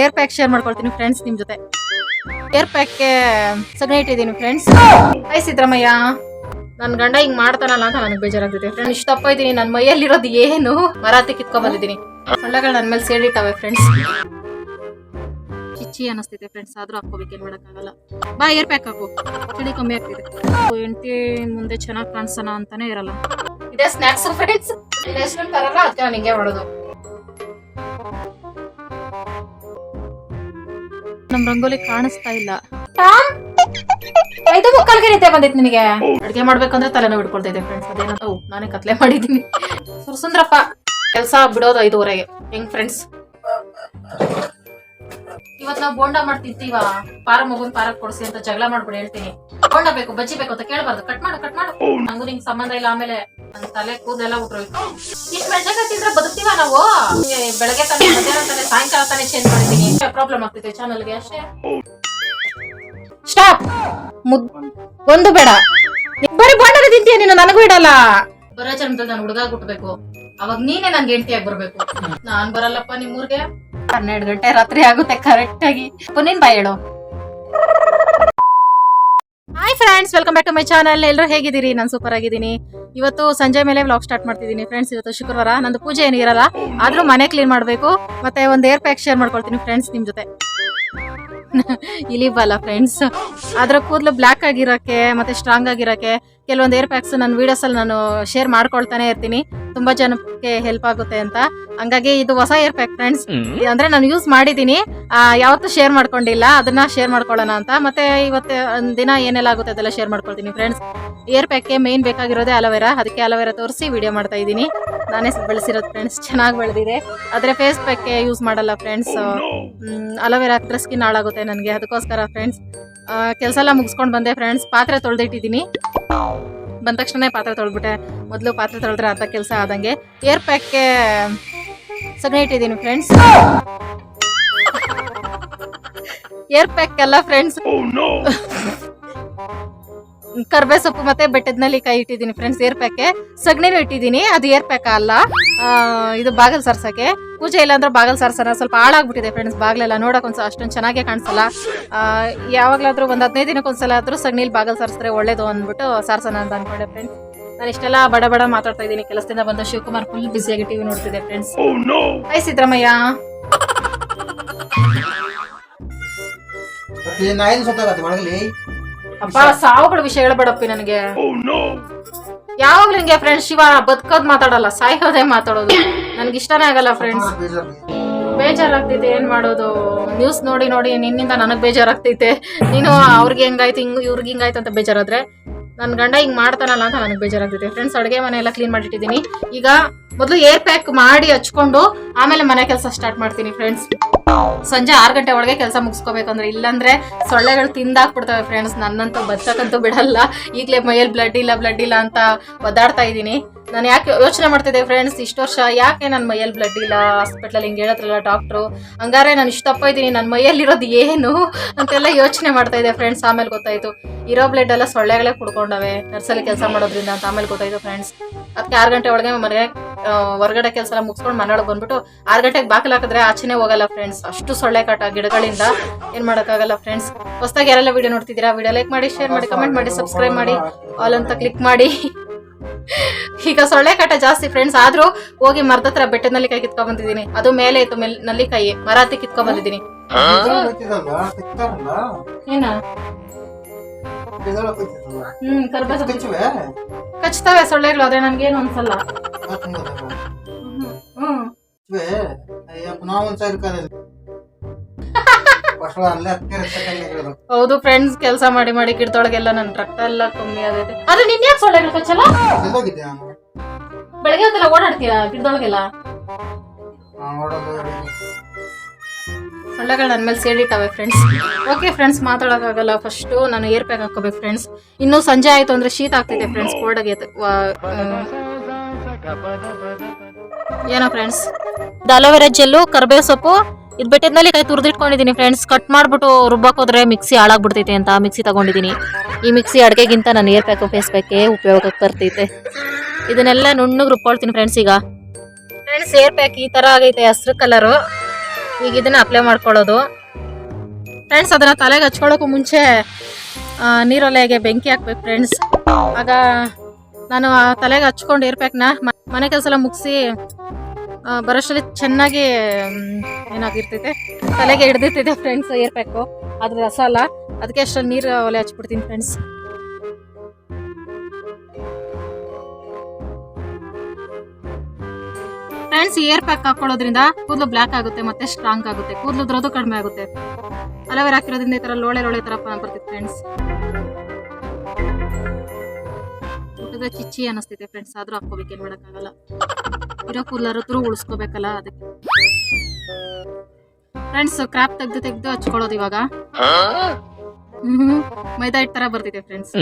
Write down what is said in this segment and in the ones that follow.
Air pack share ಮಾಡ್ಕೊಳ್ತೀನಿ friends ನಿಮ್ ಜೊತೆ. ಏರ್ ಪ್ಯಾಕ್ಗೆ ಸಗಣಿ ಇಟ್ಟಿದ್ದೀನಿ ಫ್ರೆಂಡ್ಸ್ ಹಾಯ್ ಸಿದ್ದರಾಮಯ್ಯ. ನನ್ ಗಂಡ ಹಿಂಗ್ ಮಾಡ್ತಾನಲ್ಲ ಅಂತ ನನಗೆ ಬೇಜಾರಾಗ್ತಿದೆ. ಫ್ರೆಂಡ್ ಇಷ್ಟ ತಪ್ಪ ಇದ್ದೀನಿ ನನ್ನ ಮೈಯಲ್ಲಿರೋದು ಏನು? ಮರಾತಿ ಕಿತ್ಕೊಂಡ್ ಬಂದಿದ್ದೀನಿ ಸೊಳ್ಳೆಗಳು ನನ್ನ ಮೇಲೆ ಸೇರಿಟ್ಟವೆ ಫ್ರೆಂಡ್ಸ್ ಚಿಚ್ಚಿ ಅನಿಸ್ತಿದೆ ಫ್ರೆಂಡ್ಸ್ ಆದ್ರೂ ಹಾಕೋಬೇಕು ಏನ್ ಮಾಡೋಕ್ಕಾಗಲ್ಲ. ಬಾ ಏರ್ ಪ್ಯಾಕ್ ಹಾಕು. ಚಳಿ ಕಮ್ಮಿ ಆಗ್ತಿದೆ. ಹೆಂಡತಿ ಮುಂದೆ ಚೆನ್ನಾಗಿ ಕಾಣಿಸೋಣ ಅಂತಾನೆ ಇರಲ್ಲ. ಇದೇ ಸ್ನಾಕ್ಸ್ ಫ್ರೆಂಡ್ಸ್ ಅದಕ್ಕೆ ನಾನು ಹಿಂಗೆ ಮಾಡೋದು. ನಮ್ ರಂಗೋಲಿ ಕಾಣಿಸ್ತಾ ಇಲ್ಲ. ಐದು ಮುಕ್ಕಾಲ್ಗೆ ರೀತಿ ಬಂದಿತ್ತು ನಿನಗೆ? ಅಡ್ಗೆ ಮಾಡ್ಬೇಕಂದ್ರೆ ತಲೆನೋವು ಹಿಡ್ಕೊಳ್ತಾ ಇದೆ ಫ್ರೆಂಡ್ಸ್ ಅದೇನೋ ನಾನೇ ಕತ್ಲೆ ಮಾಡಿದ್ದೀನಿ. ಸುರ್ಸುಂದ್ರಪ್ಪ. ಕೆಲಸ ಬಿಡೋದು ಐದುವರೆಗೆ. ಹೆಂಗ್ ಫ್ರೆಂಡ್ಸ್ ಇವತ್ ನಾವ್ ಬೋಂಡ ಮಾಡ್ತಿರ್ತೀವ ಪಾರ ಮಗುನ್ ಪಾರಕ್ ಕೊಡ್ಸಿ ಅಂತ ಜಗಳ ಮಾಡ್ಬಿಡಿ ಹೇಳ್ತೀನಿ. ಬೋಂಡ ಬೇಕು ಬಜ್ಜಿ ಬೇಕು ಅಂತ ಕೇಳ್ಬಾರ್ದು ಕಟ್ ಮಾಡು ಕಟ್ ಮಾಡು. ನಂಗು ನಿಂಗ್ ಸಂಬಂಧ ಇಲ್ಲ ಆಮೇಲೆ ನನ್ ತಲೆ ಕೂದೆಲ್ಲ ಉಟ್ರೋಯ್ತು ಇಷ್ಟ ಬೆಳಗ್ಗೆ ತಿಂದ್ರೆ ಬದುಕ್ತೀವ ನಾವು? ಬೆಳಗ್ಗೆ ತಾನೆ ಮಧ್ಯಾಹ್ನ ತಾನೆ ಸಾಯಂಕಾಲ ತಾನೆ ಚೇಂಜ್ ಮಾಡಿದೀನಿ. ಪ್ರಾಬ್ಲಮ್ ಆಗ್ತಿದೆ ಚಾನಲ್ಗೆ ಅಷ್ಟೇ. ಸ್ಟಾಪ್ ಮುದ್ ಒಂದು ಬೇಡ. ಬರೀ ಬೋಂಡನೇ ತಿಂತೀಯ ನೀನು ನನಗೂ ಇಡಲ್ಲ. ಬರೋ ಜನ್ಮದಲ್ಲಿ ನಾನು ಹುಡುಗ ಹುಟ್ಟಬೇಕು ಅವಾಗ ನೀನೇ ನನ್ಗೆ ಹೆಂಡತಿಯಾಗಿ ಬರ್ಬೇಕು. ನಾನ್ ಬರಲ್ಲಪ್ಪ ನಿಮ್ಮೂರ್ಗೆ. ಹನ್ನೆರಡು ಗಂಟೆ ರಾತ್ರಿ ಆಗುತ್ತೆ ಕರೆಕ್ಟ್ ಆಗಿ. ಪುನೀನ್ ಬಾಯ್ ಹೇಳು. Hi friends welcome back to my channel ಎಲ್ಲರೂ ಹೇಗಿದ್ದೀರಿ? ನಾನು ಸೂಪರ್ ಆಗಿದ್ದೀನಿ. ಇವತ್ತು ಸಂಜೆ ಮೇಲೆ ವ್ಲಾಗ್ ಸ್ಟಾರ್ಟ್ ಮಾಡ್ತಿದ್ದೀನಿ. ಫ್ರೆಂಡ್ಸ್ ಇವತ್ತು ಶುಕ್ರವಾರ. ನಂದು ಪೂಜೆ ಏನು ಇರಲ್ಲ. ಆದ್ರೂ ಮನೆ ಕ್ಲೀನ್ ಮಾಡಬೇಕು. ಮತ್ತೆ ಒಂದು ಏರ್ ಪ್ಯಾಕ್ ಶೇರ್ ಮಾಡ್ಕೊಳ್ತೀನಿ ಫ್ರೆಂಡ್ಸ್ ನಿಮ್ಮ ಜೊತೆ. ಇಲಿಬಲ್ಲ ಫ್ರೆಂಡ್ಸ್ ಅದ್ರ ಕೂದಲು ಬ್ಲ್ಯಾಕ್ ಆಗಿರೋಕ್ಕೆ ಮತ್ತೆ ಸ್ಟ್ರಾಂಗ್ ಆಗಿರಕ್ಕೆ ಕೆಲವೊಂದು ಏರ್ ಪ್ಯಾಕ್ಸ್ ನನ್ನ ವಿಡಿಯೋಸ್ ಅಲ್ಲಿ ನಾನು ಶೇರ್ ಮಾಡ್ಕೊಳ್ತಾನೆ ಇರ್ತೀನಿ. ತುಂಬಾ ಜನಕ್ಕೆ ಹೆಲ್ಪ್ ಆಗುತ್ತೆ ಅಂತ. ಹಂಗಾಗಿ ಇದು ಹೊಸ ಏರ್ ಪ್ಯಾಕ್ ಫ್ರೆಂಡ್ಸ್ ಅಂದ್ರೆ ನಾನು ಯೂಸ್ ಮಾಡಿದ್ದೀನಿ. ಯಾವತ್ತು ಶೇರ್ ಮಾಡ್ಕೊಂಡಿಲ್ಲ. ಅದನ್ನ ಶೇರ್ ಮಾಡ್ಕೊಳ್ಳೋಣ ಅಂತ. ಮತ್ತೆ ಇವತ್ತು ಒಂದ್ ದಿನ ಏನೆಲ್ಲ ಆಗುತ್ತೆ ಅದೆಲ್ಲ ಶೇರ್ ಮಾಡ್ಕೊಳ್ತೀನಿ ಫ್ರೆಂಡ್ಸ್ ಏರ್ ಪ್ಯಾಕ್ಗೆ ಮೇನ್ ಬೇಕಾಗಿರೋದೇ ಅಲೋವೆರಾ ಅದಕ್ಕೆ ಅಲೋವೆರಾ ತೋರಿಸಿ ವಿಡಿಯೋ ಮಾಡ್ತಾ ಇದ್ದೀನಿ. ನಾನೇ ಬೆಳೆಸಿರೋದು ಫ್ರೆಂಡ್ಸ್ ಚೆನ್ನಾಗಿ ಬೆಳೆದಿದೆ. ಆದರೆ ಫೇಸ್ ಪ್ಯಾಕ್ಗೆ ಯೂಸ್ ಮಾಡಲ್ಲ ಫ್ರೆಂಡ್ಸ್ ಅಲೋವೆರಾ ಹಾಕಿದ್ರೆ ಸ್ಕಿನ್ ಹಾಳಾಗುತ್ತೆ ನನಗೆ. ಅದಕ್ಕೋಸ್ಕರ ಫ್ರೆಂಡ್ಸ್ ಕೆಲಸ ಎಲ್ಲ ಮುಗಿಸ್ಕೊಂಡು ಬಂದೆ ಫ್ರೆಂಡ್ಸ್ ಪಾತ್ರೆ ತೊಳೆದಿಟ್ಟಿದ್ದೀನಿ. ಬಂದ ತಕ್ಷಣ ಪಾತ್ರೆ ತೊಳೆದ್ಬಿಟ್ಟೆ. ಮೊದಲು ಪಾತ್ರೆ ತೊಳೆದ್ರೆ ಅಂತ ಕೆಲಸ ಆದಂಗೆ. ಏರ್ ಪ್ಯಾಕ್ಗೆ ಸಗಣಿ ಇಟ್ಟಿದ್ದೀನಿ ಫ್ರೆಂಡ್ಸ್ ಏರ್ ಪ್ಯಾಕ್ ಎಲ್ಲ ಫ್ರೆಂಡ್ಸ್ ಕರ್ಬೇ ಸೊಪ್ಪು ಮತ್ತೆ ಬೆಟ್ಟದ್ನಲ್ಲಿ ಕೈ ಇಟ್ಟಿದ್ದೀನಿ ಫ್ರೆಂಡ್ಸ್ ಏರ್ ಪ್ಯಾಕೆ ಸಗಣಿನೂ ಇಟ್ಟಿದ್ದೀನಿ ಅದು ಏರ್ ಪ್ಯಾಕ ಅಲ್ಲ. ಆ, ಇದು ಬಾಗಲ್ ಸರ್ಸಕ್ಕೆ ಪೂಜೆ ಇಲ್ಲ ಅಂದ್ರೆ ಬಾಗಲ್ ಸರ್ಸನ ಸ್ವಲ್ಪ ಹಾಳಾಗ್ಬಿಟ್ಟಿದೆ ಫ್ರೆಂಡ್ಸ್ ಬಾಗ್ಲೆಲ್ಲ ನೋಡಕ್ ಒಂದ್ಸ ಅಷ್ಟೊಂದು ಚೆನ್ನಾಗೇ ಕಾಣಿಸಲ್ಲ. ಆ, ಯಾವಾಗ್ಲಾದ್ರೂ ಒಂದ್ ಹದಿನೈದು ದಿನಕ್ಕೆ ಒಂದ್ಸಲ ಆದ್ರೂ ಸಗಣಿಲಿ ಬಾಗಲ್ ಸರ್ಸ್ರೆ ಒಳ್ಳೇದು ಅಂದ್ಬಿಟ್ಟು ಸರ್ಸನ ಅಂತ ಅನ್ಕೊಂಡೆ ಫ್ರೆಂಡ್ಸ್ ನಾನು ಇಷ್ಟೆಲ್ಲ ಬಡ ಬಡ ಮಾತಾಡ್ತಾ ಇದ್ದೀನಿ ಕೆಲಸದಿಂದ ಬಂದ ಶಿವಕುಮಾರ್ ಫುಲ್ ಬಿಸಿಯಾಗಿ ಟಿವಿ ನೋಡ್ತಿದೆ ಫ್ರೆಂಡ್ಸ್ ಹಾಯ್ ಸಿದ್ದರಾಮಯ್ಯ. ಈ ನಾಯಿನ ಸತ್ತಾಗತ್ತೆ ಒಳಗಲಿ ಅಪ್ಪ ಸಾವುಗಳ ವಿಷಯ ಹೇಳ್ಬೇಡಪ್ಪಿ ನನಗೆ. ಯಾವಾಗ್ಲೂ ಹಿಂಗೆ ಫ್ರೆಂಡ್ಸ್ ಶಿವ ಬದುಕೋದ್ ಮಾತಾಡಲ್ಲ ಸಾಯೋದೇ ಮಾತಾಡೋದು. ನನ್ಗೆ ಇಷ್ಟನೇ ಆಗಲ್ಲ ಫ್ರೆಂಡ್ಸ್ ಬೇಜಾರಾಗ್ತೈತೆ ಏನ್ ಮಾಡೋದು? ನ್ಯೂಸ್ ನೋಡಿ ನೋಡಿ ನಿನ್ನಿಂದ ನನಗ್ ಬೇಜಾರಾಗ್ತೈತೆ. ನೀನು ಅವ್ರಿಗೆ ಹೆಂಗಾಯ್ತು ಹಿಂಗ್ ಇವ್ರಿಗೆ ಹಿಂಗಾಯ್ತು ಅಂತ ಬೇಜಾರಾದ್ರೆ ನನ್ನ ಗಂಡ ಹಿಂಗ್ ಮಾಡ್ತಾನಲ್ಲ ಅಂತ ನನಗೆ ಬೇಜಾರಾಗ್ತೈತೆ. ಫ್ರೆಂಡ್ಸ್ ಅಡುಗೆ ಮನೆ ಎಲ್ಲ ಕ್ಲೀನ್ ಮಾಡಿಟ್ಟಿದ್ದೀನಿ ಈಗ ಮೊದಲು ಏರ್ ಪ್ಯಾಕ್ ಮಾಡಿ ಹಚ್ಕೊಂಡು ಆಮೇಲೆ ಮನೆ ಕೆಲಸ ಸ್ಟಾರ್ಟ್ ಮಾಡ್ತೀನಿ ಫ್ರೆಂಡ್ಸ್ ಸಂಜೆ ಆರು ಗಂಟೆ ಒಳಗೆ ಕೆಲಸ ಮುಗಿಸ್ಕೋಬೇಕಂದ್ರೆ ಇಲ್ಲಾಂದ್ರೆ ಸೊಳ್ಳೆಗಳು ತಿಂದಾಕ್ಬಿಡ್ತವೆ ಫ್ರೆಂಡ್ಸ್ ನನ್ನಂತೂ ಬಚ್ಚಕಂತೂ ಬಿಡಲ್ಲ. ಈಗಲೇ ಮೈಯಲ್ಲಿ ಬ್ಲಡ್ ಇಲ್ಲ ಬ್ಲಡ್ ಇಲ್ಲ ಅಂತ ಒದ್ದಾಡ್ತಾ ಇದ್ದೀನಿ. ನಾನು ಯಾಕೆ ಯೋಚನೆ ಮಾಡ್ತಿದ್ದೆ ಫ್ರೆಂಡ್ಸ್ ಇಷ್ಟು ವರ್ಷ ಯಾಕೆ ನನ್ನ ಮೈಯಲ್ಲಿ ಬ್ಲಡ್ ಇಲ್ಲ? ಹಾಸ್ಪಿಟ್ಲಲ್ಲಿ ಹಿಂಗೆ ಹೇಳತ್ರಲ್ಲ ಡಾಕ್ಟ್ರು ಹಂಗಾರೆ ನಾನು ಇಷ್ಟು ತಪ್ಪ ಇದ್ದೀನಿ. ನನ್ನ ಮೈಯಲ್ಲಿರೋದು ಏನು ಅಂತೆಲ್ಲ ಯೋಚನೆ ಮಾಡ್ತಾ ಇದ್ದೆ ಫ್ರೆಂಡ್ಸ್ ಆಮೇಲೆ ಗೊತ್ತಾಯ್ತು. ಇರೋ ಬ್ಲಡ್ ಎಲ್ಲ ಸೊಳ್ಳೆಗಳೇ ಕುಡ್ಕೊಂಡವೆ. ನರ್ಸಲ್ಲಿ ಕೆಲಸ ಮಾಡೋದ್ರಿಂದ ಅಂತ ಆಮೇಲೆ ಗೊತ್ತಾಯ್ತು ಫ್ರೆಂಡ್ಸ್ ಅದಕ್ಕೆ ಆರು ಗಂಟೆ ಒಳಗೆ ಮನೆಗೆ ಹೊರಗಡೆ ಕೆಲಸ ಎಲ್ಲ ಮುಗಿಸ್ಕೊಂಡು ಮನೆಯೊಳಗೆ ಬಂದ್ಬಿಟ್ಟು ಆರು ಗಂಟೆಗೆ ಬಾಕಲ್ ಹಾಕಿದ್ರೆ ಆಚೆನೇ ಹೋಗಲ್ಲ ಫ್ರೆಂಡ್ಸ್ ಅಷ್ಟು ಸೊಳ್ಳೆ ಕಾಟ ಗಿಡಗಳಿಂದ ಏನ್ ಮಾಡೋಕ್ಕಾಗಲ್ಲ ಫ್ರೆಂಡ್ಸ್ ಹೊಸದಾಗಿ ಯಾರೆಲ್ಲ ವಿಡಿಯೋ ನೋಡ್ತಿದ್ದೀರಾ ವಿಡಿಯೋ ಲೈಕ್ ಮಾಡಿ ಶೇರ್ ಮಾಡಿ ಕಮೆಂಟ್ ಮಾಡಿ ಸಬ್ಸ್ಕ್ರೈಬ್ ಮಾಡಿ ಆಲ್ ಅಂತ ಕ್ಲಿಕ್ ಮಾಡಿ ಈಗ ಸೊಳ್ಳೆ ಕಾಟ ಜಾಸ್ತಿ ಫ್ರೆಂಡ್ಸ್ ಆದ್ರೂ ಹೋಗಿ ಮರದ ಹತ್ರ ಬೆಟ್ಟದಲ್ಲಿ ಕೈ ಕಿತ್ಕೊಂಡ್ ಬಂದಿದ್ದೀನಿ ಅದು ಮೇಲೆ ಇತ್ತು ಮೇಲ್ ನಲ್ಲಿಕಾಯಿ ಮರ ಹತ್ತಿ ಕಿತ್ಕೊಂಡ್ ಬಂದಿದ್ದೀನಿ ಏನ. ಹ್ಮ್. ಕಚ್ಚುವೆ? ಕಚ್ತವೆ ಸೊಳ್ಳೆಗಳು ಆದ್ರೆ ನನ್ಗೇನು ಅನ್ಸಲ್ಲ ಹೌದು ಫ್ರೆಂಡ್ಸ್ ಕೆಲಸ ಮಾಡಿ ಮಾಡಿ ಗಿಡದೊಳಗೆಲ್ಲ ನನ್ ರಕ್ತ ಎಲ್ಲ ಕಮ್ಮಿ ಆಗೈತೆ. ಆದ್ರೆ ನಿನ್ ಯಾಕೆ ಕಚ್ಚಲ್ಲ ಎಲ್ಲೋಗಿದ್ದೆ ಬೆಳಗ್ಗೆ ಹೊತ್ತೆಲ್ಲ ಓಡಾಡ್ತೀಯಾ ಗಿಡದೊಳಗೆಲ್ಲ. ಸೊಳ್ಳೆಗಳು ನನ್ನ ಮೇಲೆ ಸೇರಿಟ್ಟವೆ ಫ್ರೆಂಡ್ಸ್ ಓಕೆ ಫ್ರೆಂಡ್ಸ್ ಮಾತಾಡೋಕ್ಕಾಗಲ್ಲ. ಫಸ್ಟು ನಾನು ಏರ್ ಪ್ಯಾಕ್ ಹಾಕೋಬೇಕು ಫ್ರೆಂಡ್ಸ್ ಇನ್ನೂ ಸಂಜೆ ಆಯಿತು ಅಂದರೆ ಶೀತ ಆಗ್ತಿದೆ ಫ್ರೆಂಡ್ಸ್ ಕೋಲ್ಡಾಗಿ ಏನೋ ಫ್ರೆಂಡ್ಸ್ ಅಲೋವೆರಾ ಜೆಲ್ಲು ಕರ್ಬೇವು ಸೊಪ್ಪು, ಇದು ಬೆಟ್ಟದಲ್ಲಿ ಕೈ ತುರಿದಿಟ್ಕೊಂಡಿದ್ದೀನಿ ಫ್ರೆಂಡ್ಸ್ ಕಟ್ ಮಾಡ್ಬಿಟ್ಟು ರುಬ್ಬಕ್ಕೋದ್ರೆ ಮಿಕ್ಸಿ ಹಾಳಾಗ್ಬಿಡ್ತೈತೆ ಅಂತ ಮಿಕ್ಸಿ ತಗೊಂಡಿದ್ದೀನಿ ಈ ಮಿಕ್ಸಿ ಅಡುಗೆಗಿಂತ ನಾನು ಏರ್ ಪ್ಯಾಕು ಫೇಸ್ ಪ್ಯಾಕೆ ಉಪಯೋಗಕ್ಕೆ ಬರ್ತೈತೆ. ಇದನ್ನೆಲ್ಲ ನುಣ್ಣಗೆ ರುಬ್ಕೊಳ್ತೀನಿ ಫ್ರೆಂಡ್ಸ್ ಈಗ. ಫ್ರೆಂಡ್ಸ್ ಏರ್ ಪ್ಯಾಕ್ ಈ ಥರ ಆಗೈತೆ, ಹಸ್ರು ಕಲರು ಈಗ ಇದನ್ನ ಅಪ್ಲೈ ಮಾಡ್ಕೊಳ್ಳೋದು. ಫ್ರೆಂಡ್ಸ್ ಅದನ್ನು ತಲೆಗೆ ಹಚ್ಕೊಳ್ಳೋಕ್ಕೂ ಮುಂಚೆ ನೀರೊಲೆಗೆ ಬೆಂಕಿ ಹಾಕ್ಬೇಕು ಫ್ರೆಂಡ್ಸ್ ಆಗ ನಾನು ತಲೆಗೆ ಹಚ್ಕೊಂಡು ಏರ್ ಮನೆ ಕೆಲಸ ಎಲ್ಲ ಮುಗಿಸಿ ಬರೋಷ್ಟರಲ್ಲಿ ಚೆನ್ನಾಗಿ ಏನಾಗಿರ್ತೈತೆ? ತಲೆಗೆ ಹಿಡ್ದಿರ್ತೈತೆ ಫ್ರೆಂಡ್ಸ್ ಏರ್ ಪ್ಯಾಕು ಅದ್ರ ರಸ ಅಲ್ಲ. ಅದಕ್ಕೆ ಅಷ್ಟೊಂದು ನೀರು, ಒಲೆ ಹಚ್ಬಿಡ್ತೀನಿ ಫ್ರೆಂಡ್ಸ್ ಫ್ರೆಂಡ್ಸ್ ಏರ್ ಪ್ಯಾಕ್ ಹಾಕೊಳ್ಳೋದ್ರಿಂದ ಕೂದಲು ಬ್ಲ್ಯಾಕ್ ಆಗುತ್ತೆ, ಮತ್ತೆ ಸ್ಟ್ರಾಂಗ್ ಆಗುತ್ತೆ. ಕೂದಲು ದ್ರೋದು ಕಡಿಮೆ ಆಗುತ್ತೆ. ಅಲವೇರ್ ಹಾಕಿರೋದ್ರಿಂದ ಈ ತರ ಲೋಳೆ ಲೋಳೆ ತರ ಬರ್ತಿತ್ತು ಫ್ರೆಂಡ್ಸ್ ಊಟದ ಚಿಚ್ಚಿ ಅನಿಸ್ತೈತೆ ಫ್ರೆಂಡ್ಸ್ ಆದ್ರೂ ಹಾಕೋಬೇಕು ಏನ್ ಮಾಡಕ್ಕಾಗಲ್ಲ. ಇರೋ ಕೂಲರ್ ಹತ್ರ ಉಳಿಸ್ಕೋಬೇಕಲ್ಲ, ಅದಕ್ಕೆ. ಫ್ರೆಂಡ್ಸ್ ಕ್ರಾಪ್ ತೆಗ್ದು ತೆಗ್ದು ಹಚ್ಕೊಳ್ಳೋದು ಇವಾಗ. ಮೈದಾ ಹಿಟ್ ತರ ಬರ್ತಿದೆ ಫ್ರೆಂಡ್ಸ್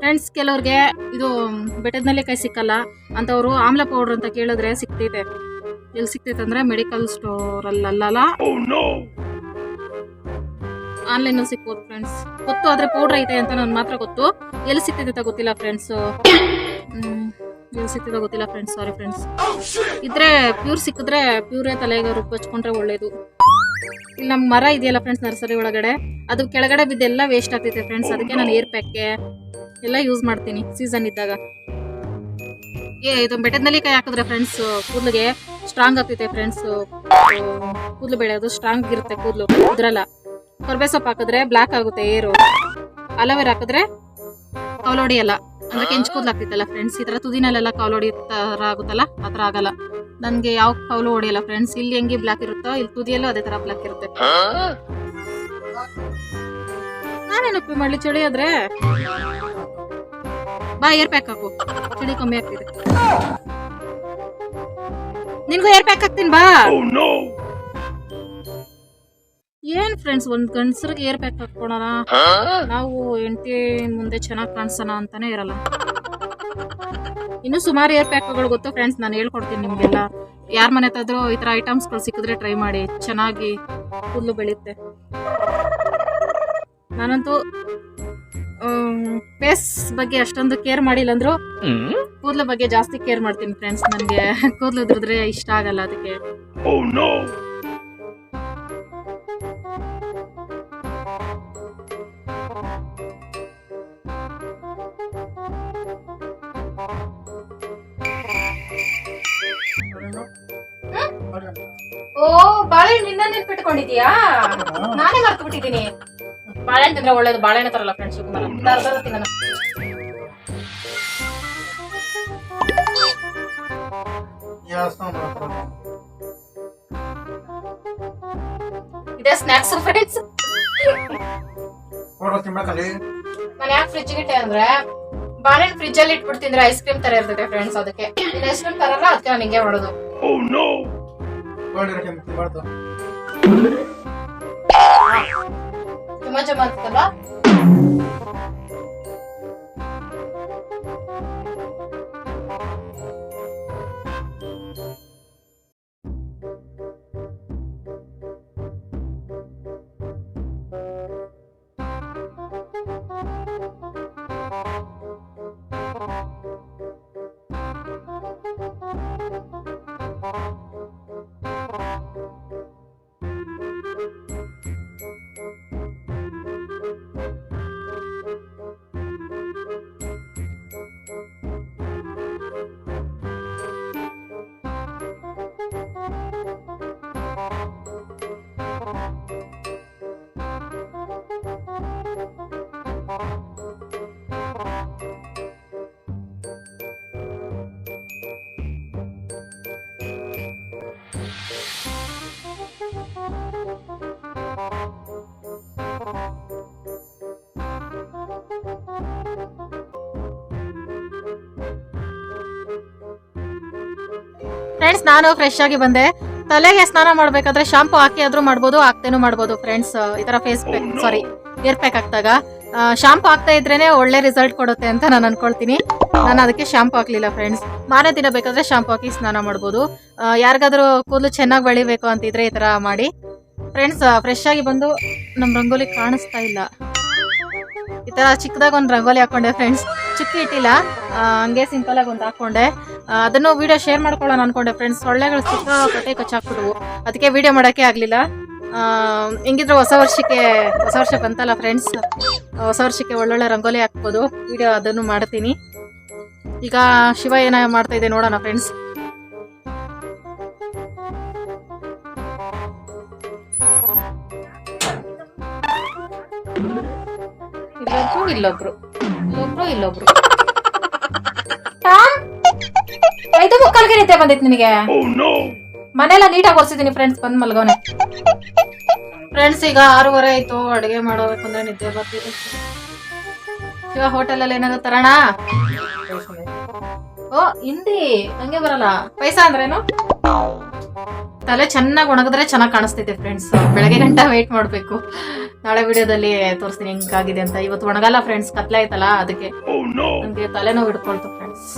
ಫ್ರೆಂಡ್ಸ್ ಕೆಲವ್ರಿಗೆ ಇದು ಬೆಟ್ಟದ ಕೈ ಸಿಕ್ಕಲ್ಲ. ಅಂತವ್ರು ಆಮ್ಲ ಪೌಡರ್ ಅಂತ ಕೇಳಿದ್ರೆ ಸಿಕ್ತೈತೆ ಎಲ್ಲಿ ಸಿಕ್ತೈತೆ ಅಂದ್ರೆ ಮೆಡಿಕಲ್ ಸ್ಟೋರ್ ಅಲ್ಲಲ್ಲ ಆನ್ಲೈನ್ ಅಲ್ಲಿ ಸಿಗ್ಬೋದು ಫ್ರೆಂಡ್ಸ್ ಗೊತ್ತು, ಆದ್ರೆ ಪೌಡರ್ ಐತೆ ಅಂತ ನನ್ ಮಾತ್ರ ಗೊತ್ತು. ಎಲ್ಲಿ ಸಿಗ್ತೈತೆ ಅಂತ ಗೊತ್ತಿಲ್ಲ ಫ್ರೆಂಡ್ಸ್ ಎಲ್ಲಿ ಸಿಗ್ತೈತೆ ಗೊತ್ತಿಲ್ಲ ಫ್ರೆಂಡ್ಸ್ ಸಾರಿ ಫ್ರೆಂಡ್ಸ್ ಇದ್ರೆ ಪ್ಯೂರ್ ಸಿಕ್ಕಿದ್ರೆ ಪ್ಯೂರೇ ತಲೆಗೆ ರುಬ್ಬಿ ಹಚ್ಕೊಂಡ್ರೆ ಒಳ್ಳೇದು. ಇಲ್ಲಿ ನಮ್ಮ ಮರ ಇದೆಯಲ್ಲ ಫ್ರೆಂಡ್ಸ್ ನರ್ಸರಿ ಒಳಗಡೆ, ಅದು ಕೆಳಗಡೆ ಬಿದ್ದೆಲ್ಲ ವೇಸ್ಟ್ ಆಗ್ತೈತೆ ಫ್ರೆಂಡ್ಸ್ ಅದಕ್ಕೆ ನಾನು ಏರ್ ಪ್ಯಾಕ್ ಎಲ್ಲ ಯೂಸ್ ಮಾಡ್ತೀನಿ ಸೀಸನ್ ಇದ್ದಾಗ. ಏ ಇದು ಬೆಟ್ಟದಲ್ಲಿ ಕೈ ಹಾಕಿದ್ರೆ ಫ್ರೆಂಡ್ಸ್ ಕೂದಲಿಗೆ ಸ್ಟ್ರಾಂಗ್ ಆಗ್ತೈತೆ ಫ್ರೆಂಡ್ಸ್ ಕೂದಲು ಬೆಳೆಯೋದು ಸ್ಟ್ರಾಂಗ್ ಇರುತ್ತೆ ಕೂದಲು. ಇದ್ರಲ್ಲ. ಕೊರ್ಬೆ ಸೊಪ್ಪು ಹಾಕಿದ್ರೆ ಬ್ಲ್ಯಾಕ್ ಆಗುತ್ತೆ, ಏರು. ಅಲವೇರ್ ಹಾಕಿದ್ರೆ ಕವಲೊಡಿಯಲ್ಲ ಅಂದ್ರೆ ಕೆಂಚು ಕೂದಲು ಆಗ್ತಿತ್ತಲ್ಲ ಫ್ರೆಂಡ್ಸ್ ಈ ತರ ತುದಿನಲ್ಲೆಲ್ಲ ಕವಲೊಡಿ ತರ ಆಗುತ್ತಲ್ಲ, ಆ ಥರ ಆಗಲ್ಲ. ನನಗೆ ಯಾವ ಕೌಲು ಹೊಡೆಯಲ್ಲ ಫ್ರೆಂಡ್ಸ್ ಇಲ್ಲಿ ಹೆಂಗೆ ಬ್ಲ್ಯಾಕ್ ಇರುತ್ತೋ, ಇಲ್ಲಿ ತುದಿಯಲ್ಲೂ ಅದೇ ತರ ಬ್ಲ್ಯಾಕ್ ಇರುತ್ತೆ. ನಾನೇನು ಉಪ್ಪು ಮಾಡ್ಲಿ, ಚಳಿ ಆದ್ರೆ? ಬಾ ಏರ್ ಪ್ಯಾಕ್ ಹಾಕು. ಚಳಿ ಕಮ್ಮಿ ಆಗ್ತಿದೆ. ನಿನ್ಗೂ ಏರ್ ಪ್ಯಾಕ್ ಹಾಕ್ತೀನಿ, ಬಾ. ಏನ್ ಫ್ರೆಂಡ್ಸ್ ಒಂದ್ ಗಂಡಸರಿಗೆ ಏರ್ ಪ್ಯಾಕ್ ಹಾಕೋಣ ನಾವು ಹೆಂಡತಿ ಮುಂದೆ ಚೆನ್ನಾಗಿ ಕಾಣಿಸೋಣ ಅಂತಾನೆ ಇರಲ್ಲ. ಇನ್ನು ಸುಮಾರು ಏರ್ ಪ್ಯಾಕ್ಗಳು ಗೊತ್ತು ಫ್ರೆಂಡ್ಸ್ ನಾನು ಹೇಳ್ಕೊಡ್ತೀನಿ ನಿಮ್ಗೆಲ್ಲ. ಯಾರ ಮನೆ ಹತ್ತಾದ್ರೂ ಈ ತರ ಐಟಮ್ಸ್ಗಳು ಸಿಕ್ಕಿದ್ರೆ ಟ್ರೈ ಮಾಡಿ. ಚೆನ್ನಾಗಿ ಕೂದಲು ಬೆಳೆಯುತ್ತೆ. ನಾನಂತೂ ಫೇಸ್ ಬಗ್ಗೆ ಅಷ್ಟೊಂದು ಕೇರ್ ಮಾಡಿಲ್ಲ ಅಂದ್ರು ಕೂದಲ ಬಗ್ಗೆ ಜಾಸ್ತಿ ಕೇರ್ ಮಾಡ್ತೀನಿ ಫ್ರೆಂಡ್ಸ್ ನನಗೆ. ಕೂದಲು ಇದ್ರೆ ಇಷ್ಟ ಆಗಲ್ಲ ಅದಕ್ಕೆ. ಓ ಬಾಳೆಹಣ್ಣು ನಿನ್ನ ನೆನ್ಪಿಟ್ಕೊಂಡಿದ್ಯಾ ನಾನೇ ಮರ್ತು ಬಿಟ್ಟಿದ್ದೀನಿ ಬಾಳೆಹಣ್ಣು ತಿಂದ್ರೆ ಒಳ್ಳೇದು ಬಾಳೆಹಣ್ಣು ತರಲ್ಲ ಫ್ರೆಂಡ್ಸ್ ತಿನ್ನೋಣ. ಇದೇ ಸ್ನಾಕ್ಸ್ ಫ್ರೆಂಡ್ಸ್ ನಾನು ಯಾಕೆ ಫ್ರಿಜ್ ಇಟ್ಟೆ ಅಂದ್ರೆ ಬಾಳೆಹಣ್ಣು ಫ್ರಿಜ್ ಅಲ್ಲಿ ಇಟ್ಬಿಡ್ತಿದ್ರೆ ಐಸ್ ಕ್ರೀಮ್ ತರ ಇರ್ತೈತೆ ಫ್ರೆಂಡ್ಸ್ ಅದಕ್ಕೆ. ಐಸ್ ಕ್ರೀಮ್ ತರಲ್ಲ ಅದಕ್ಕೆ ನಾನು ಹಿಂಗೆ ಮಾಡೋದು. ತಿನ್ಬಾರ್ದು ತುಂಬಾ ಜಮ ಫ್ರೆಂಡ್ಸ್ ನಾನು ಫ್ರೆಶ್ ಆಗಿ ಬಂದೆ. ತಲೆಗೆ ಸ್ನಾನ ಮಾಡ್ಬೇಕಾದ್ರೆ ಶಾಂಪು ಹಾಕಿ ಆದ್ರೂ ಮಾಡ್ಬೋದು ಹಾಕ್ತೇನೂ ಮಾಡ್ಬೋದು. ಫ್ರೆಂಡ್ಸ್ ಈ ತರ face pack sorry air pack ಹಾಕ್ದಾಗ. ಶಾಂಪು ಹಾಕ್ತಾ ಇದ್ರೇನೆ ಒಳ್ಳೆ ರಿಸಲ್ಟ್ ಕೊಡುತ್ತೆ ಅಂತ ನಾನು ಅನ್ಕೊಳ್ತೀನಿ. ನಾನು ಅದಕ್ಕೆ ಶಾಂಪು ಹಾಕ್ಲಿಲ್ಲ ಫ್ರೆಂಡ್ಸ್ ಮಾರನೇ ದಿನ ಬೇಕಾದ್ರೆ ಶಾಂಪು ಹಾಕಿ ಸ್ನಾನ ಮಾಡ್ಬೋದು. ಯಾರಿಗಾದ್ರೂ ಕೂದಲು ಚೆನ್ನಾಗಿ ಬೆಳಿಬೇಕು ಅಂತಿದ್ರೆ ಈ ತರ ಮಾಡಿ. ಫ್ರೆಂಡ್ಸ್ ಫ್ರೆಶ್ ಆಗಿ ಬಂದು ನಮ್ಮ ರಂಗೋಲಿ ಕಾಣಿಸ್ತಾ ಇಲ್ಲ. ಈ ತರ ಚಿಕ್ಕದಾಗ ಒಂದು ರಂಗೋಲಿ ಹಾಕೊಂಡೆ ಫ್ರೆಂಡ್ಸ್ ಚುಕ್ಕಿ ಇಟ್ಟಿಲ್ಲ ಹಂಗೆ ಸಿಂಪಲ್ ಆಗಿ ಒಂದು ಹಾಕೊಂಡೆ. ಅದನ್ನು ವಿಡಿಯೋ ಶೇರ್ ಮಾಡ್ಕೊಳ್ಳೋಣ ಅನ್ಕೊಂಡೆ ಫ್ರೆಂಡ್ಸ್ ಸೊಳ್ಳೆಗಳು ಸಿಕ್ಕಾಪಟ್ಟೆ ಕಚ್ಚಾಕ್ಬಿಡುವು. ಅದಕ್ಕೆ ವಿಡಿಯೋ ಮಾಡೋಕ್ಕೆ ಆಗಲಿಲ್ಲ. ಹೆಂಗಿದ್ರು ಹೊಸ ವರ್ಷಕ್ಕೆ, ಹೊಸ ವರ್ಷ ಬಂತಲ್ಲ ಫ್ರೆಂಡ್ಸ್ ಹೊಸ ವರ್ಷಕ್ಕೆ ಒಳ್ಳೊಳ್ಳೆ ರಂಗೋಲಿ ಹಾಕ್ಬೋದು. ವಿಡಿಯೋ ಅದನ್ನು ಮಾಡ್ತೀನಿ. ಈಗ ಶಿವ ಏನ ಮಾಡ್ತಾ ಇದೆ ನೋಡೋಣ ಫ್ರೆಂಡ್ಸ್ ಇಲ್ಲೊಬ್ರು ಇಲ್ಲೊಬ್ರು. ಇಲ್ಲೊಬ್ರು. ಇಲ್ಲೊಬ್ರು ಐದು ಮುಕ್ಕಾಲ್ಗೆ ನಿದ್ದೆ ಬಂದಿತ್ತು ನಿನಗೆ? ಮನೆಲ್ಲ ನೀಟಾಗಿ ಒರೆಸಿದೀನಿ ಫ್ರೆಂಡ್ಸ್ ಬಂದ್ ಮಲ್ಗೋನೆ. ಫ್ರೆಂಡ್ಸ್ ಈಗ ಆರೂವರೆ ಆಯ್ತು ಅಡುಗೆ ಮಾಡಬೇಕಂದ್ರೆ ಅಂದ್ರೆ ನಿದ್ದೆ ಬರ್ತಿದೆ. ಹೋಟೆಲ್ ಹೋಟೆಲಲ್ಲಿ ಏನಾದ್ರು ತರೋಣ? ಓ ಹಿಂದಿ ಹಂಗೆ ಬರಲ್ಲ. ಪೈಸಾ ಅಂದ್ರೇನು? ತಲೆ ಚೆನ್ನಾಗಿ ಒಣಗಿದ್ರೆ ಚೆನ್ನಾಗಿ ಕಾಣಿಸ್ತೈತೆ ಫ್ರೆಂಡ್ಸ್ ಬೆಳಗ್ಗೆ ಗಂಟ ವೇಟ್ ಮಾಡಬೇಕು. ನಾಳೆ ವಿಡಿಯೋದಲ್ಲಿ ತೋರಿಸ್ತೀನಿ ಹೆಂಗಾಗಿದೆ ಅಂತ. ಇವತ್ತು ಒಣಗಲ್ಲ ಫ್ರೆಂಡ್ಸ್ ಕತ್ಲೆ ಆಯ್ತಲ್ಲ ಅದಕ್ಕೆ. ನನಗೆ ತಲೆನೋವು ಹಿಡ್ಕೊಳ್ತು ಫ್ರೆಂಡ್ಸ್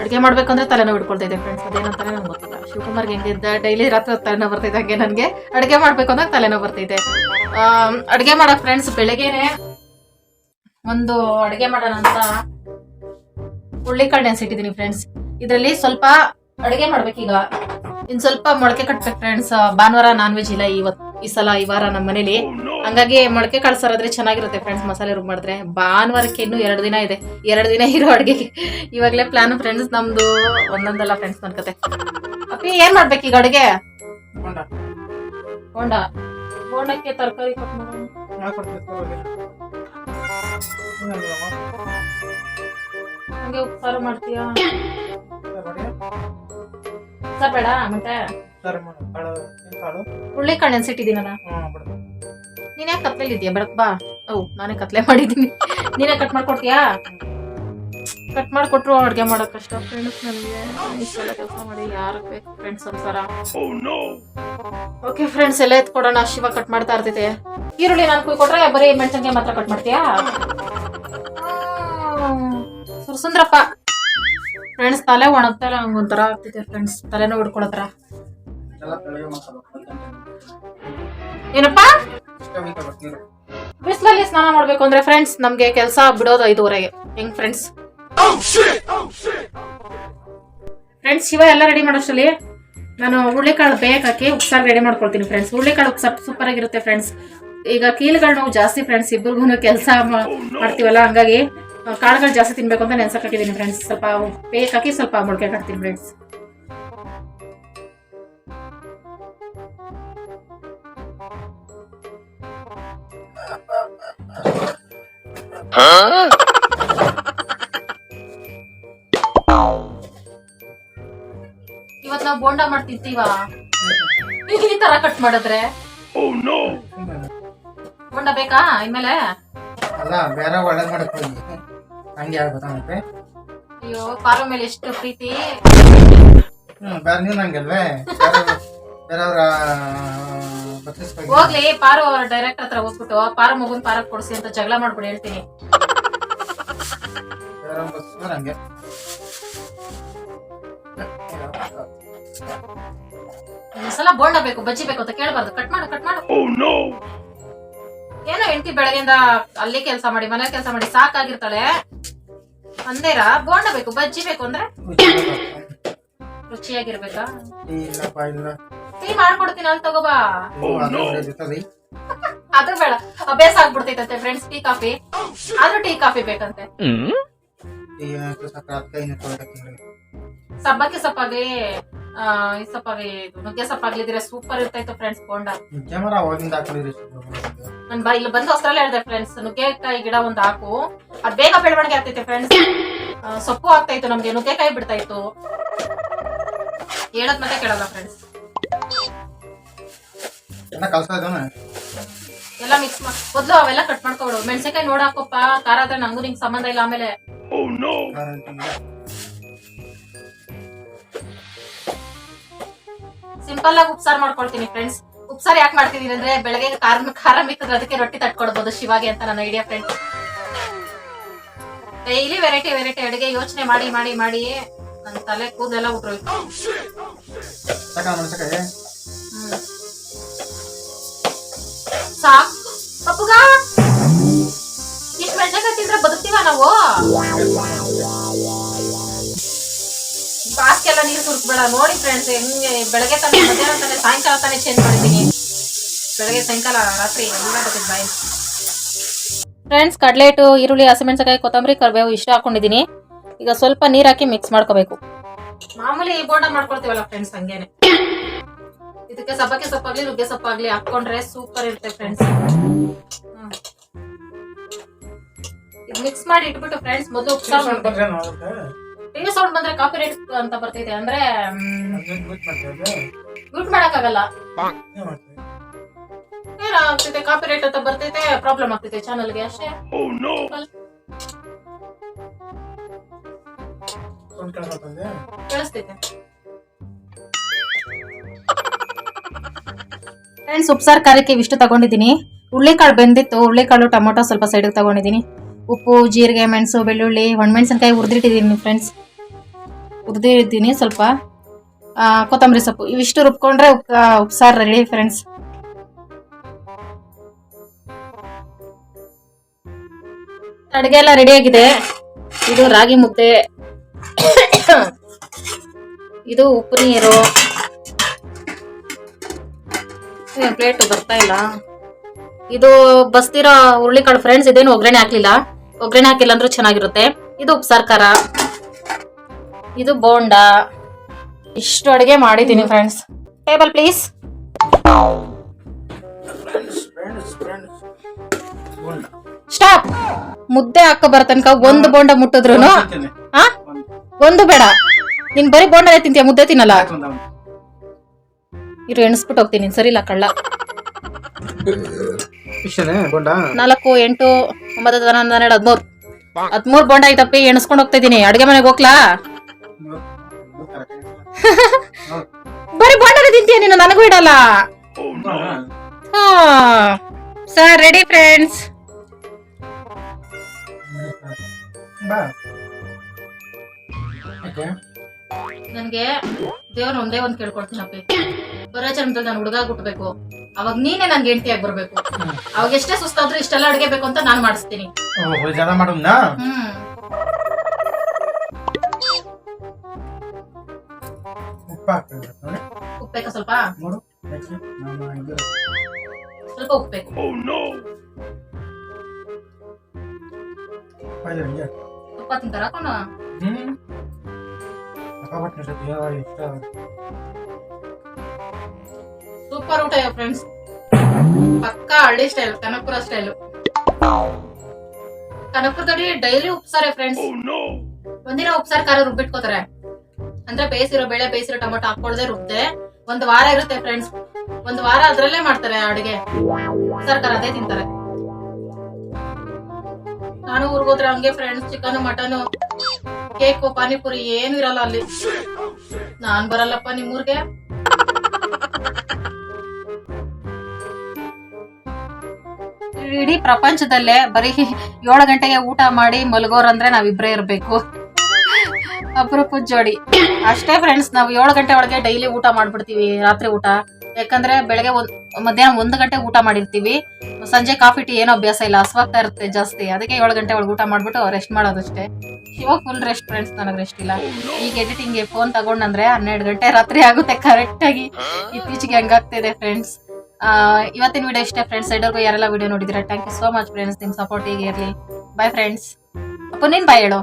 ಅಡುಗೆ ಮಾಡ್ಬೇಕಂದ್ರೆ ತಲೆನೋವು ಹಿಡ್ಕೊಳ್ತೈತೆ ಫ್ರೆಂಡ್ಸ್ ಅದೇನಂತಾನೆ ನಂಗೆ ಗೊತ್ತಿಲ್ಲ. ಶಿವಕುಮಾರ್ಗೆ ಹೆಂಗಿದ್ದ ಡೈಲಿ ರಾತ್ರಿ ತಲೆನೋವು ಬರ್ತೈತೆ ಹಂಗೆ ನನಗೆ. ಅಡುಗೆ ಮಾಡ್ಬೇಕು ಅಂದ್ರೆ ತಲೆನೋವು ಬರ್ತೈತೆ. ಅಡುಗೆ ಮಾಡೋ ಫ್ರೆಂಡ್ಸ್ ಬೆಳಗ್ಗೆನೆ ಒಂದು ಅಡುಗೆ ಮಾಡೋಣ ಅಂತ ಹುಳ್ಳಿಕಾಳು ನೆನ್ಸಿಟ್ಟಿದ್ದೀನಿ ಫ್ರೆಂಡ್ಸ್ ಇದರಲ್ಲಿ ಸ್ವಲ್ಪ ಅಡುಗೆ ಮಾಡ್ಬೇಕೀಗ. ಇನ್ ಸ್ವಲ್ಪ ಮೊಳಕೆ ಕಟ್ಬೇಕು ಫ್ರೆಂಡ್ಸ್ ಭಾನುವಾರ ನಾನ್ ವೆಜ್ ಇಲ್ಲ ಇವತ್ತು ಈ ಸಲ ಈ ವಾರ ನಮ್ಮ ಮನೇಲಿ. ಹಂಗಾಗಿ ಮೊಳಕೆ ಕಾಳು ಸಾರಾದ್ರೆ ಚೆನ್ನಾಗಿರುತ್ತೆ ಫ್ರೆಂಡ್ಸ್ ಮಸಾಲೆ ರುಬ್ ಮಾಡಿದ್ರೆ. ಭಾನುವಾರಕ್ಕೆ ಇನ್ನೂ ಎರಡು ದಿನ ಇದೆ. ಎರಡು ದಿನ ಇರೋ ಅಡುಗೆಗೆ ಇವಾಗಲೇ ಪ್ಲಾನ್ ಫ್ರೆಂಡ್ಸ್ ನಮ್ದು ಒಂದೊಂದಲ್ಲ ಫ್ರೆಂಡ್ಸ್ ನನ್ ಕತೆ. ಅಪ್ಪಿ ಏನ್ ಮಾಡ್ಬೇಕು ಈಗ ಅಡುಗೆ? ಕೊಂಡ ಬೋಂಡ. ಬೋಂಡಕ್ಕೆ ತರಕಾರಿ ಹಂಗೆ. ಉಪ್ಸಾರು ಮಾಡ್ತೀಯಾ? ಬೇಡ ಮತ್ತೆ ಸರಿ ಮಾಡು. ಕಾಳು ಏನ್ ಕಾಳು ಹುಳ್ಳಿ ಕಾಳು ನೆನ್ಸಿಟ್ಟಿದ್ದೀನಲ್ಲ ಹ್ಮ್ ಬಿಡು. ನೀನ್ ಯಾಕೆ ಕತ್ಲೆಲಿ ಇದೆಯಾ? ಬೆಳಕ್ ಬಾ. ಓ ನಾನೇ ಕತ್ಲೆ ಮಾಡಿದ್ದೀನಿ. ನೀನೇ ಕಟ್ ಮಾಡ್ಕೊಡ್ತೀಯಾ? ಕಟ್ ಮಾಡ್ಕೊಟ್ರು ಅಡ್ಗೆ ಮಾಡೋ ಕಷ್ಟ. ಫ್ರೆಂಡ್ಸ್ ನನಗೆ ಇಷ್ಟೆಲ್ಲ ಕೆಲಸ ಮಾಡಿ ಯಾರು ಬೇಕು? ಫ್ರೆಂಡ್ಸ್ ಸಂಸಾರ ಓಕೆ ಫ್ರೆಂಡ್ಸ್ ಎಲ್ಲ ಎತ್ಕೊಡೋಣ. ಶಿವ ಕಟ್ ಮಾಡ್ತಾ ಇರ್ತೈತೆ. ಈರುಳ್ಳಿ ನಾನು ಕುಯ್ ಕೊಟ್ರೆ ಬರೀ ಮೆಣಸಂಗೆ ಮಾತ್ರ ಕಟ್ ಮಾಡ್ತೀಯಾ? ಸುರ್ಸುಂದ್ರಪ್ಪ. ಫ್ರೆಂಡ್ಸ್ ತಲೆ ಒಣಗ್ತಾ ಇಲ್ಲ ನಂಗೆ ಒಂಥರ ಆಗ್ತಿದೆ ಫ್ರೆಂಡ್ಸ್ ತಲೆನೋ ಹಿಡ್ಕೊಳತ್ರ. ಏನಪ್ಪ? ಬಿಸಿಲಲ್ಲಿ ಸ್ನಾನ ಮಾಡ್ಬೇಕು ಅಂದ್ರೆ ಫ್ರೆಂಡ್ಸ್ ನಮ್ಗೆ ಕೆಲಸ ಬಿಡೋದು ಐದುವರೆಗೆ. ಹೆಂಗ್ ಫ್ರೆಂಡ್ಸ್ ಫ್ರೆಂಡ್ಸ್ ಶಿವ ಎಲ್ಲ ರೆಡಿ ಮಾಡೋಷ್ಟರಲ್ಲಿ? ನಾನು ಹುರುಳಿಕಾಳು ಬೇಗ ಹಾಕಿ ಉಪ್ಸಾರು ರೆಡಿ ಮಾಡ್ಕೊಳ್ತೀನಿ ಫ್ರೆಂಡ್ಸ್ ಹುರುಳಿಕಾಳು ಉಪ್ಸಾರು ಸೂಪರ್ ಆಗಿರುತ್ತೆ ಫ್ರೆಂಡ್ಸ್ ಈಗ ಕೀಲುಗಳು ನಾವು ಜಾಸ್ತಿ ಫ್ರೆಂಡ್ಸ್ ಇಬ್ಬರಿಗೂ ಕೆಲಸ ಮಾಡ್ತೀವಲ್ಲ ಹಂಗಾಗಿ ಕಾಳುಗಳು ಜಾಸ್ತಿ ತಿನ್ಬೇಕು ಅಂತ ನೆನ್ಸಕ್ ಹಾಕಿದ್ದೀನಿ ಫ್ರೆಂಡ್ಸ್ ಸ್ವಲ್ಪ ಬೇಕ್ ಹಾಕಿ ಸ್ವಲ್ಪ ಮೊಳಕೆ ಹಾಕ್ತೀನಿ ಫ್ರೆಂಡ್ಸ್ ಇವತ್ ನಾವು ಬೋಂಡ ಮಾಡಿ ತಿಂತೀವ? ಈ ತರ ಕಟ್ ಮಾಡಿದ್ರೆ? ಬೋಂಡ ಬೇಕಾ ಇನ್ಮೇಲೆ? ಅಲ್ಲ ಬೇರೆ ಒಳ್ಳೆ ಮಾಡಕ್ ಹೋಗಿ ಆಗ್ಬೇಕು ಮತ್ತೆ ಅಯ್ಯೋ ಪಾರ ಮೇಲೆ ಎಷ್ಟು ಪ್ರೀತಿ. ಹ್ಮ್ ಬೇರೆ ನೀವು ನಂಗಲ್ವೇ? ಬೇರೆಯವ್ರ ಹೋಗ್ಲಿ ಪಾರು ಅವ್ರ ಡೈರೆಕ್ಟರ್ ಹತ್ರ ಹೋಗ್ಬಿಟ್ಟು ಪಾರು ಮಗುನ್ ಪಾರ ಕೊಡ್ಸಿ ಅಂತ ಜಗಳ ಮಾಡ್ಬಿಡಿ ಹೇಳ್ತೀನಿ. ಸಲ ಹಂಗೆ ಬೋಂಡ ಬೇಕು ಬಜ್ಜಿ ಬೇಕು ಅಂತ ಕೇಳಬಾರ್ದು. ಕಟ್ ಮಾಡು ಕಟ್ ಮಾಡು. ಏನೋ ಹೆಂಡತಿ ಬೆಳಗಿಂದ ಅಲ್ಲಿ ಕೆಲಸ ಮಾಡಿ ಮನೆ ಕೆಲಸ ಮಾಡಿ ಸಾಕಾಗಿರ್ತಾಳೆ. ಅಂದೇರ? ಬೋಂಡ ಬೇಕು ಬಜ್ಜಿ ಬೇಕು ಅಂದ್ರೆ? ರುಚಿಯಾಗಿರ್ಬೇಕಾ? ಇಲ್ಲಪ್ಪ ಇಲ್ಲ. ಟೀ ಮಾಡ್ಕೊಡ್ತೀನಿ ಅಂತ ತಗೋಬಾ ಬಾ. ಅದು ಅದು. ಬೇಡ ಅಭ್ಯಾಸ ಆಗ್ಬಿಡ್ತೈತಂತೆ ಫ್ರೆಂಡ್ಸ್ ಟೀ ಕಾಫಿ. ಆದ್ರೂ ಟೀ ಕಾಫಿ ಬೇಕಂತೆ. ಸಬ್ಬಕ್ಕಿ ಈ ಸೊಪ್ಪಾಗ್ಲಿ ಇದು ನುಗ್ಗೆ ಸಪ್ಪಾಗ್ಲಿದ್ರೆ ಸೂಪರ್ ಇರ್ತೈತೆ ಫ್ರೆಂಡ್ಸ್ ಬೋಂಡ ನಿಜ ಮರ ಅವಾಗಿಂದ ಹಾಕೊಂಡಿರಿ ನನ್ ಬಾ ಇಲ್ಲಿ ಬಂದು ಹೊಸರಲ್ಲೇ ಹೇಳ್ದೆ ಫ್ರೆಂಡ್ಸ್ ನುಗ್ಗೆಕಾಯಿ ಗಿಡ ಒಂದು ಹಾಕು. ಅದ್ ಬೇಗ ಬೆಳವಣಿಗೆ ಆಗ್ತೈತೆ ಫ್ರೆಂಡ್ಸ್ ಸೊಪ್ಪು ಆಗ್ತಾ ಇತ್ತು ನಮ್ಗೆ ನುಗ್ಗೆಕಾಯಿ ಬಿಡ್ತಾ ಇತ್ತು. ಹೇಳದ್ ಮತ್ತೆ ಕೇಳಲ್ಲ ಫ್ರೆಂಡ್ಸ್ ಎಲ್ಲ ಕಲ್ಸ್ತಾ ಇದ್ದಾನೆ? ಎಲ್ಲ ಮಿಕ್ಸ್ ಮಾಡಿ ಮೊದ್ಲು ಅವೆಲ್ಲ ಕಟ್ ಮಾಡ್ಕೊಬಿಡು. ಮೆಣಸಿನಕಾಯಿ ನೋಡಾಕಪ್ಪ ಹಾಕೋಪ್ಪ ಖಾರ ಆದ್ರೆ ನಂಗೂ ನಿಂಗೆ ಸಂಬಂಧ ಇಲ್ಲ ಆಮೇಲೆ. ಸಿಂಪಲ್ ಆಗಿ ಉಪ್ಸಾರ್ ಮಾಡ್ಕೊಳ್ತೀನಿ ಫ್ರೆಂಡ್ಸ್ ಉಪ್ಸಾರ್ ಯಾಕೆ ಮಾಡ್ತಿದೀನಿ ಅಂದ್ರೆ ಬೆಳಗ್ಗೆ ಖಾರ ಖಾರ ಮಿಕ್ಕಿದ್ರೆ ಅದಕ್ಕೆ ರೊಟ್ಟಿ ತಟ್ಕೊಡ್ಬೋದು ಶಿವಾಗೆ ಅಂತ ನನ್ನ idea friends daily variety variety ಅಡುಗೆ ಯೋಚನೆ ಮಾಡಿ ಮಾಡಿ ಮಾಡಿ ನನ್ನ ತಲೆ ಕೂದಲೆಲ್ಲ ಉಟ್ರೋಯ್ತು ಸಾಕ ಮೆಣಸಕಾಯಿ ಹ್ಮ್. ಸಾಕು. ಪಪ್ಪುಗ. ಇಷ್ಟು ಮೆಣಸಿನಕಾಯಿ ತಿಂದ್ರೆ ಬದುಕ್ತೀವ ನಾವು? ನೀರು ಸುರ್ಕ್ಬೇಡ ನೋಡಿ ಫ್ರೆಂಡ್ಸ್ ಹೆಂಗೆ ಬೆಳಗ್ಗೆ ತಾನೆ ಮಧ್ಯಾಹ್ನ ತಾನೆ ಸಾಯಂಕಾಲ ತಾನೆ ಚೇಂಜ್ ಮಾಡಿದ್ದೀನಿ. ಬೆಳಗ್ಗೆ ಸಾಯಂಕಾಲ ರಾತ್ರಿ ಎಲ್ಲ ಬಾಯ್ ಬಾಯಿ ಫ್ರೆಂಡ್ಸ್ ಕಡ್ಲೆಟು ಈರುಳ್ಳಿ ಹಸಿಮೆಣಸಿನಕಾಯಿ ಕೊತ್ತಂಬರಿ ಕರಿಬೇವು ಇಷ್ಟ ಹಾಕೊಂಡಿದ್ದೀನಿ. ಈಗ ಸ್ವಲ್ಪ ನೀರ್ ಹಾಕಿ ಮಿಕ್ಸ್ ಮಾಡ್ಕೋಬೇಕು. ಮಾಮೂಲಿ ಬೋಂಡ ಮಾಡ್ಕೊಳ್ತೀವಲ್ಲ ಫ್ರೆಂಡ್ಸ್ ಹಂಗೇನೆ. ಇದಕ್ಕೆ ಸಬ್ಬಕ್ಕೆ ಸೊಪ್ಪಾಗ್ಲಿ ನುಗ್ಗೆ ಸೊಪ್ಪಾಗ್ಲಿ ಹಾಕೊಂಡ್ರೆ ಸೂಪರ್ ಇರುತ್ತೆ ಫ್ರೆಂಡ್ಸ್ ಇದು ಮಿಕ್ಸ್ ಮಾಡಿ ಇಟ್ಬಿಟ್ಟು ಫ್ರೆಂಡ್ಸ್ ಮೊದಲು ಉಪ್ಸಾರು ಮಾಡ್ಬೇಕು ಟಿವಿ ಸೌಂಡ್ ಬಂದ್ರೆ ಕಾಪಿ ರೈಟ್ ಅಂತ ಬರ್ತಿದೆ ಅಂದ್ರೆ ಮ್ಯೂಟ್ ಮಾಡಕ್ಕಾಗಲ್ಲ. ಏನಾಗ್ತೈತೆ ಕಾಪಿ ರೈಟ್ ಅಂತ ಬರ್ತೈತೆ ಪ್ರಾಬ್ಲಮ್ ಆಗ್ತೈತೆ ಚಾನಲ್ಗೆ ಅಷ್ಟೇ. ಕೇಳಿಸ್ತೈತೆ. ಫ್ರೆಂಡ್ಸ್ ಉಪ್ಸಾರ್ ಖಾರಕ್ಕೆ ಇಷ್ಟು ತಗೊಂಡಿದ್ದೀನಿ. ಹುಳ್ಳಿಕಾಳು ಬೆಂದಿತ್ತು ಉಳ್ಳಿಕಾಳು ಟೊಮೊಟೊ ಸ್ವಲ್ಪ ಸೈಡಿಗೆ ತಗೊಂಡಿದ್ದೀನಿ. ಉಪ್ಪು, ಜೀರಿಗೆ, ಮೆಣಸು, ಬೆಳ್ಳುಳ್ಳಿ, ಒಣಮೆಣ್ಸಿನ್ಕಾಯಿ ಹುರಿದಿಟ್ಟಿದ್ದೀನಿ ಫ್ರೆಂಡ್ಸ್ ಉರ್ದಿಟ್ಟಿದ್ದೀನಿ ಸ್ವಲ್ಪ. ಕೊತ್ತಂಬರಿ ಸೊಪ್ಪು. ಇವಿಷ್ಟು ರುಬ್ಕೊಂಡ್ರೆ ಉಪ್ ಉಪ್ಸಾರು ರೆಡಿ ಫ್ರೆಂಡ್ಸ್ ಅಡುಗೆ ಎಲ್ಲ ರೆಡಿ ಆಗಿದೆ. ಇದು ರಾಗಿ ಮುದ್ದೆ. ಇದು ಉಪ್ಪು ನೀರು. ಪ್ಲೇಟ್ ಬರ್ತಾ ಇಲ್ಲ. ಇದು ಬಸ್ತಿರೋ ಹುರುಳಿಕಾಳು ಫ್ರೆಂಡ್ಸ್ ಇದೇನು ಒಗ್ಗರಣೆ ಹಾಕ್ಲಿಲ್ಲ. ಒಗ್ಗರಣೆ ಹಾಕಿಲ್ಲ ಅಂದ್ರೂ ಚೆನ್ನಾಗಿರುತ್ತೆ. ಇದು ಉಪ್ಸಾರ್ ಖಾರ. ಇದು ಬೋಂಡ. ಇಷ್ಟು ಅಡುಗೆ ಮಾಡಿದ್ದೀನಿ ಫ್ರೆಂಡ್ಸ್ ಟೇಬಲ್ ಪ್ಲೀಸ್ ಸ್ಟಾಪ್ ಮುದ್ದೆ ಹಾಕೋ ಬರೋ ತನಕ ಒಂದು ಬೋಂಡ ಮುಟ್ಟಿದ್ರು ಹಾ ಒಂದು ಬೇಡ. ನೀನ್ ಬರೀ ಬೋಂಡನೇ ತಿಂತೀಯ ಮುದ್ದೆ ತಿನ್ನಲ್ಲ? ಇರು ಎಣಿಸ್ಬಿಟ್ಟು ಹೋಗ್ತೀನಿ ಸರಿ ಇಲ್ಲ ಕಳ್ಳ. ಬೋಂಡ ನಾಲ್ಕು ಎಂಟು ಒಂಬತ್ತು ಹನ್ನೊಂದು ಹನ್ನೆರಡು ಹದಿಮೂರು. ಹದಿಮೂರು ಬೋಂಡ ಐತಪ್ಪಿ ಎಣಿಸ್ಕೊಂಡು ಹೋಗ್ತಾ ಇದೀನಿ ಅಡುಗೆ ಮನೆಗೆ ಹೋಗ್ಲಾ? ಬರೀ ಬೋಂಡನೇ ತಿಂತೀಯ ನೀನು? ನನಗೂ ಇಡಲ್ಲ. ಹಾ. ಸರ್ ರೆಡಿ ಫ್ರೆಂಡ್ಸ್ ನನ್ಗೆ ದೇವ್ರ ಒಂದೇ ಒಂದ್ ಕೇಳ್ಕೊಳ್ತೀನಪ್ಪಿ. ಬರೋ ಚಂದ್ರ ನಾನು ಹುಡುಗ ಹುಟ್ಬೇಕು ಅವಾಗ ನೀನೇ ನನ್ಗೆ ಹೆಂಡತಿಯಾಗಿ ಬರ್ಬೇಕು. ಅವಾಗ ಎಷ್ಟೇ ಸುಸ್ತಾದ್ರೂ ಇಷ್ಟೆಲ್ಲ ಅಡುಗೆ ಬೇಕು ಅಂತ ನಾನು ಮಾಡಿಸ್ತೀನಿ. ಓಹೋ ಜನ ಮಾಡೋಣ ಹ್ಮ್. ಉಪ್ಪು ನೋಡಿ. ಸ್ವಲ್ಪ? ನೋಡು ಯಾಕೆ? ನಾನು ಇದು. ಸ್ವಲ್ಪ ಉಪ್ಪೇಕು ಉಪ್ಪ ಉಪ್ಪು ಇದೆ ಹಿಂಗೆ. ತುಪ್ಪ ತಿಂತಾರ ಹ್ಮ್. ಸೂಪರ್ ಊಟ ಫ್ರೆಂಡ್ಸ್ ಪಕ್ಕಾ ಹಳ್ಳಿ ಸ್ಟೈಲ್ ಕನಕಪುರ ಸ್ಟೈಲ್ ಕನಕಪುರದಲ್ಲಿ ಡೈಲಿ ಉಪ್ಸಾರೆ ಫ್ರೆಂಡ್ಸ್ ಒಂದಿನ ಉಪ್ಸಾರು ಖಾರ ರುಬ್ಬಿಟ್ಕೋತಾರೆ ಅಂದ್ರೆ ಬೇಯಿಸಿರೋ ಬೇಳೆ ಬೇಯಿಸಿರೋ ಟೊಮೊಟೊ ಹಾಕೊಳ್ಳದೆ ರುಬ್ದೆ ಒಂದ್ ವಾರ ಇರುತ್ತೆ ಫ್ರೆಂಡ್ಸ್ ಒಂದ್ ವಾರ ಅದ್ರಲ್ಲೇ ಮಾಡ್ತಾರೆ ಅಡುಗೆ. ಉಪ್ಸಾರು ಖಾರ ಅದೇ ತಿಂತಾರೆ. ನಾನು ಊರ್ಗೋದ್ರೆ ಹಂಗೆ friends chicken mutton cake panipuri ಏನು ಇರಲ್ಲ ಅಲ್ಲಿ. ನಾನ್ ಬರಲ್ಲಪ್ಪ ನಿಮ್ಮೂರ್ಗೆ. ಇಡೀ ಪ್ರಪಂಚದಲ್ಲೇ ಬರೀ ಏಳು ಗಂಟೆಗೆ ಊಟ ಮಾಡಿ ಮಲಗೋರಂದ್ರೆ ನಾವಿಬ್ರೇ ಇರಬೇಕು. ಅಪರೂಪದ ಜೋಡಿ. ಅಷ್ಟೇ ಫ್ರೆಂಡ್ಸ್ ನಾವು ಏಳು ಗಂಟೆ ಒಳಗೆ ಡೈಲಿ ಊಟ ಮಾಡ್ಬಿಡ್ತೀವಿ, ರಾತ್ರಿ ಊಟ. ಯಾಕಂದ್ರೆ ಬೆಳಗ್ಗೆ ಒಂದ್, ಮಧ್ಯಾಹ್ನ ಒಂದು ಗಂಟೆ ಊಟ ಮಾಡಿರ್ತೀವಿ. ಸಂಜೆ ಕಾಫಿ, ಟೀ ಏನೋ ಅಭ್ಯಾಸ ಇಲ್ಲ ಅಸ್ವಾಗ್ತಾ ಇರುತ್ತೆ ಜಾಸ್ತಿ. ಅದಕ್ಕೆ ಏಳು ಗಂಟೆ ಒಳಗೆ ಊಟ ಮಾಡ್ಬಿಟ್ಟು ರೆಸ್ಟ್ ಮಾಡೋದಷ್ಟೇ. ಇವಾಗ ಫುಲ್ ರೆಸ್ಟ್ ಫ್ರೆಂಡ್ಸ್ ನನಗೆ ರೆಸ್ಟ್ ಇಲ್ಲ. ಈಗ ಎಡಿಟಿಂಗ್ಗೆ ಫೋನ್ ತಗೊಂಡಂದ್ರೆ ಹನ್ನೆರಡು ಗಂಟೆ ರಾತ್ರಿ ಆಗುತ್ತೆ ಕರೆಕ್ಟ್ ಆಗಿ. ಇತ್ತೀಚೆಗೆ ಹಂಗಾಗ್ತಿದೆ ಫ್ರೆಂಡ್ಸ್ ಇವತ್ತಿನ ವಿಡಿಯೋ ಇಷ್ಟೇ ಫ್ರೆಂಡ್ಸ್ ಸೈಡರ್ಗೂ ಯಾರೆಲ್ಲ video ನೋಡಿದಿರ thank you so much friends ನಿಮ್ಮ ಸಪೋರ್ಟ್ ಹೀಗೆ ಇರಲಿ. ಬಾಯ್ ಫ್ರೆಂಡ್ಸ್ ಅಪ್ಪ ನೀನ್ ಬಾಯ್ ಹೇಳು